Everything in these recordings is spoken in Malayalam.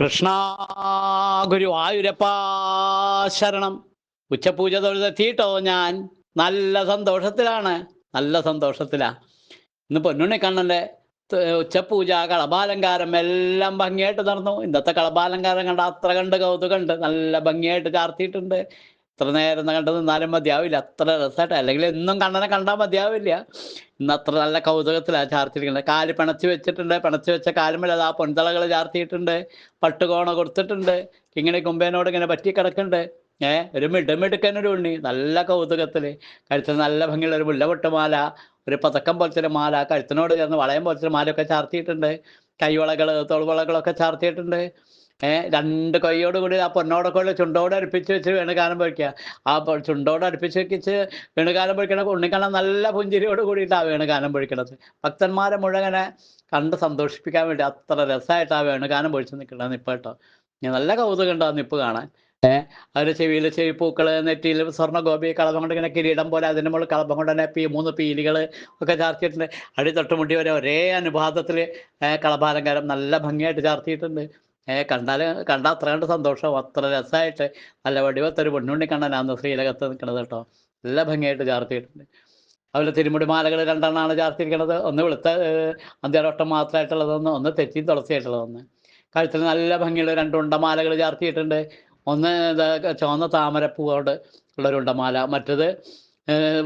കൃഷ്ണ ഗുരു ആയുരപ്പാ ശരണം. ഉച്ചപൂജ തൊഴുതെത്തിയിട്ടോ ഞാൻ? നല്ല സന്തോഷത്തിലാണ്. നല്ല സന്തോഷത്തിലാ. ഇന്ന് പൊന്നുണ്ണി കണ്ണന്റെ ഉച്ചപൂജ കളഭാലങ്കാരം എല്ലാം ഭംഗിയായിട്ട് നടന്നു. ഇന്നത്തെ കളഭാലങ്കാരം കണ്ട അത്ര കണ്ട് കൗതുകമുണ്ട്. നല്ല ഭംഗിയായിട്ട് ചാർത്തിയിട്ടുണ്ട്. ഇത്ര നേരം കണ്ടു നിന്നാലും മതിയാവില്ല. അത്ര രസമായിട്ട് അല്ലെങ്കിൽ എന്നും കണ്ണനെ കണ്ടാൽ മതിയാവില്ല. ഇന്ന് അത്ര നല്ല കൗതുകത്തിലാണ് ചാർത്തിരിക്കുന്നത്. കാൽ പിണച്ച് വെച്ചിട്ടുണ്ട്. പിണച്ച് വെച്ച കാലുമ്പോൾ അത് ആ പൊൻതളകൾ ചാർത്തിയിട്ടുണ്ട്. പട്ടുകോണ കൊടുത്തിട്ടുണ്ട്. ഇങ്ങനെ കുമ്പേനോട് ഇങ്ങനെ പറ്റി കിടക്കുന്നുണ്ട്. ഏ ഒരു മിടുമിടുക്കനൊരു ഉണ്ണി. നല്ല കൗതുകത്തിൽ കഴുത്തിൽ നല്ല ഭംഗിയുള്ള ഒരു മുല്ലപൊട്ടുമാല ഒരു പതക്കം പോലത്തെ ഒരു മാല കഴുത്തിനോട് ചേർന്ന് വളയം പോലത്തെ ഒരു മാലയൊക്കെ ചാർത്തിയിട്ടുണ്ട്. കൈവളകൾ തോൾവളകളൊക്കെ ചാർത്തിയിട്ടുണ്ട്. ഏഹ് രണ്ട് കൈയോട് കൂടി ആ പൊന്നോടൊക്കെ ചുണ്ടോട് അടുപ്പിച്ച് വെച്ച് വേണുകാലം പൊഴിക്കുക ആ ചുണ്ടോട് അടുപ്പിച്ച് വെക്കിച്ച് വേണുകാലം പൊഴിക്കണ ഉണ്ണിക്കണ്ണൻ നല്ല പുഞ്ചിരിയോട് കൂടിയിട്ടാണ് വേണുകാലം പൊഴിക്കണത് ഭക്തന്മാരെ മുഴുവനെ കണ്ട് സന്തോഷിപ്പിക്കാൻ വേണ്ടി അത്ര രസമായിട്ടാണ് വേണുകാലം പൊഴിച്ച് നിൽക്കണ നിപ്പ് കേട്ടോ. നല്ല കൗതുകം ഉണ്ട് ആ നിപ്പ് കാണാൻ? ഏഹ് അതിന് ചെവിയിൽ ചെവി പൂക്കൾ നെറ്റിയിൽ സ്വർണ ഗോപി കളഭം കൊണ്ട് ഇങ്ങനെ കിരീടം പോലെ അതിന്റെ മുകളിൽ കളഭം കൊണ്ട് തന്നെ പീ മൂന്ന് പീലികൾ ഒക്കെ ചാർത്തിയിട്ടുണ്ട്. അടി തൊട്ടുമുട്ടി വരെ ഒരേ അനുപാതത്തിൽ കളഭാലങ്കാരം നല്ല ഭംഗിയായിട്ട് ചാർത്തിയിട്ടുണ്ട്. കണ്ടാൽ കണ്ടാൽ അത്ര കണ്ട് സന്തോഷം. അത്ര രസമായിട്ട് നല്ല വടിവത്തൊരു ഞാൻ കണ്ണനാന്ന് ശ്രീലകത്ത് നിൽക്കണത് കേട്ടോ. നല്ല ഭംഗിയായിട്ട് ചാർത്തിയിട്ടുണ്ട്. അതുപോലെ തിരുമുടി മാലകൾ രണ്ടെണ്ണമാണ് ചാർത്തിയിരിക്കണത്. ഒന്ന് വെളുത്ത അന്ത്യാരോട്ടം മാത്രമായിട്ടുള്ളതൊന്ന് ഒന്ന് തെറ്റി തുളസിയായിട്ടുള്ളതൊന്ന് കഴുത്തിൽ നല്ല ഭംഗിയുള്ള രണ്ട് ഉണ്ടമാലകൾ ചാർത്തിയിട്ടുണ്ട്. ഒന്ന് ചുവന്ന താമരപ്പൂവോട് ഉള്ളൊരു ഉണ്ടമാല. മറ്റത്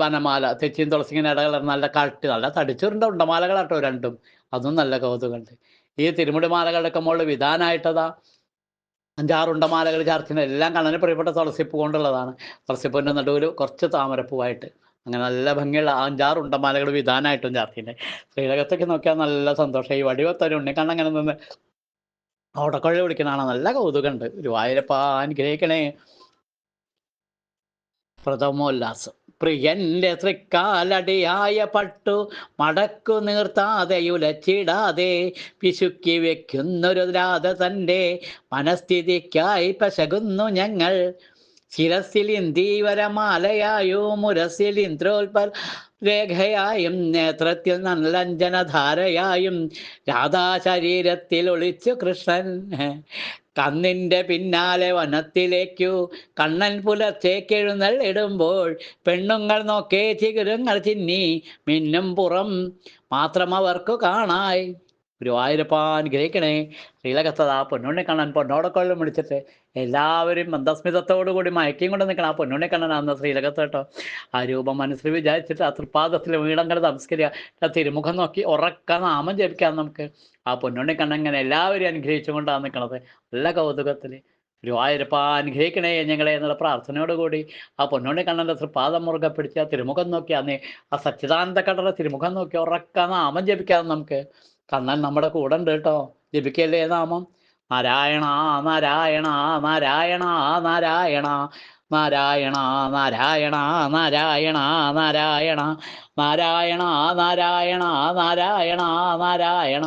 വനമാല. തെച്ചിയും തുളസിങ്ങനെ ഇടകലർന്ന് നല്ല കട്ടി നല്ല തടിച്ചുരുണ്ട ഉണ്ടമാലകളാട്ടോ രണ്ടും. അതും നല്ല കൗതുകമുണ്ട്. ഈ തിരുമുടി വിധാനായിട്ടതാ മുകളിൽ വിധാനമായിട്ടതാ അഞ്ചാറുണ്ട മാലകൾ ചാർത്തിന് എല്ലാം കണ്ണന് പ്രിയപ്പെട്ട തുളസിപ്പൂ കൊണ്ടുള്ളതാണ്. തുളസിപ്പൂവിന്റെ നടുവിൽ കുറച്ച് താമരപ്പൂവായിട്ട്. അങ്ങനെ നല്ല ഭംഗിയുള്ള അഞ്ചാറ് ഉണ്ടമാലകൾ വിധാനമായിട്ടും ചാർത്തിന്റെ ശ്രീലകത്തൊക്കെ നോക്കിയാൽ നല്ല സന്തോഷം. ഈ വടിവത്തൊരു ഉണ്ണിക്കണ്ണ അങ്ങനെ നിന്ന് ഓടക്കൊഴി വിളിക്കണതാണ്. നല്ല കൗതുകമുണ്ട്. ഗുരുവായൂരപ്പ അനുഗ്രഹിക്കണേ. പ്രഥമോല്ലാസം. പ്രിയന്റെ തൃക്കാലടിയായ പട്ടു മടക്കു നീർത്താതെ ഉലച്ചിടാതെ പിശുക്കി വെക്കുന്നൊരു രാധ തന്റെ മനസ്ഥിതിക്കായി പശകുന്നു ഞങ്ങൾ. ശിരസിൽ ഇന്ദീവരമാലയായോ മുരസിൽ ഇന്ദ്രോൽപൽ രേഖയായും നേത്രത്തിൽ നല്ലഞ്ജനധാരയായും രാധാ ശരീരത്തിൽ ഒളിച്ചു കൃഷ്ണൻ. കണ്ണിന്റെ പിന്നാലെ വനത്തിലേക്കു കണ്ണൻ പുലർച്ചേക്കെഴുന്നള്ളിടുമ്പോൾ പെണ്ണുങ്ങൾ നോക്കേ ചിഗുരങ്ങൾ ചിന്നി മിന്നും പുറം മാത്രം അവർക്കു കാണായി. ഗുരുവായൂരപ്പ അനുഗ്രഹിക്കണേ ശ്രീലകത്തത് ആ പൊന്നുണ്ണി കണ്ണൻ പൊന്നോടക്കൊള്ളും വിളിച്ചിട്ട് എല്ലാവരും മന്ദസ്മിതത്തോടു കൂടി മയക്കിയും കൊണ്ട് നിൽക്കണം. ആ പൊന്നുണ്ണി കണ്ണനാന്ന് ശ്രീലകത്ത് കേട്ടോ. ആ രൂപം മനസ്സിൽ വിചാരിച്ചിട്ട് ആ തൃപ്പാദത്തിൽ വീടങ്ങൾ നമസ്കരിക്കുക ആ തിരുമുഖം നോക്കി ഉറക്ക നാമം ജപിക്കാം നമുക്ക്. ആ പൊന്നുണ്ണി കണ്ണൻ ഇങ്ങനെ എല്ലാവരും അനുഗ്രഹിച്ചുകൊണ്ടാണ് നിൽക്കണത്. നല്ല കൗതുകത്തിൽ ഗുരുവായൂരപ്പ അനുഗ്രഹിക്കണേ ഞങ്ങളെ എന്നുള്ള പ്രാർത്ഥനയോടുകൂടി ആ പൊന്നുണ്ണി കണ്ണന്റെ തൃപ്പാദം മുറുകെ പിടിച്ച് ആ തിരുമുഖം നോക്കി അന്ന് ആ സച്ചിദാനന്ദ കടറ തിരുമുഖം നോക്കി ഉറക്ക നാമം ജപിക്കാം നമുക്ക്. കണ്ണൻ നമ്മുടെ കൂടെ ഉണ്ട് കേട്ടോ. ജപിക്കല്ലേ നാമം? നാരായണ നാരായണ നാരായണ നാരായണ നാരായണ നാരായണ നാരായണ നാരായണ നാരായണ നാരായണ നാരായണ നാരായണ